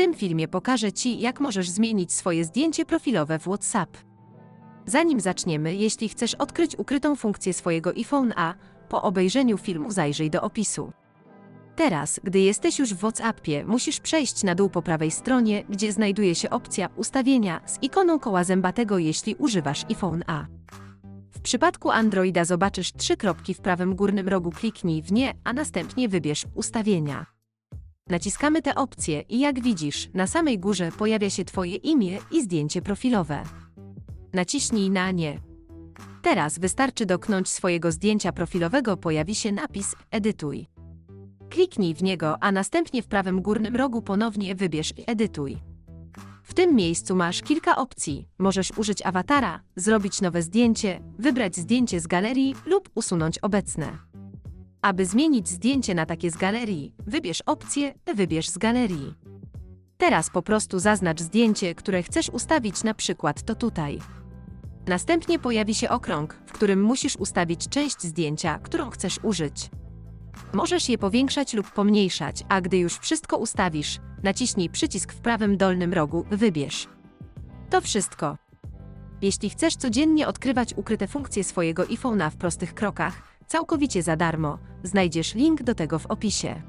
tym filmie pokażę Ci, jak możesz zmienić swoje zdjęcie profilowe w WhatsApp. Zanim zaczniemy, jeśli chcesz odkryć ukrytą funkcję swojego iPhone A, po obejrzeniu filmu zajrzyj do opisu. Teraz, gdy jesteś już w WhatsAppie, musisz przejść na dół po prawej stronie, gdzie znajduje się opcja Ustawienia z ikoną koła zębatego, jeśli używasz iPhone A. W przypadku Androida zobaczysz trzy kropki w prawym górnym rogu, kliknij w nie, a następnie wybierz Ustawienia. Naciskamy te opcje i jak widzisz, na samej górze pojawia się Twoje imię i zdjęcie profilowe. Naciśnij na nie. Teraz wystarczy doknąć swojego zdjęcia profilowego, pojawi się napis Edytuj. Kliknij w niego, a następnie w prawym górnym rogu ponownie wybierz Edytuj. W tym miejscu masz kilka opcji. Możesz użyć awatara, zrobić nowe zdjęcie, wybrać zdjęcie z galerii lub usunąć obecne. Aby zmienić zdjęcie na takie z galerii, wybierz opcję Wybierz z galerii. Teraz po prostu zaznacz zdjęcie, które chcesz ustawić, na przykład to tutaj. Następnie pojawi się okrąg, w którym musisz ustawić część zdjęcia, którą chcesz użyć. Możesz je powiększać lub pomniejszać, a gdy już wszystko ustawisz, naciśnij przycisk w prawym dolnym rogu Wybierz. To wszystko. Jeśli chcesz codziennie odkrywać ukryte funkcje swojego iPhone'a w prostych krokach, całkowicie za darmo, znajdziesz link do tego w opisie.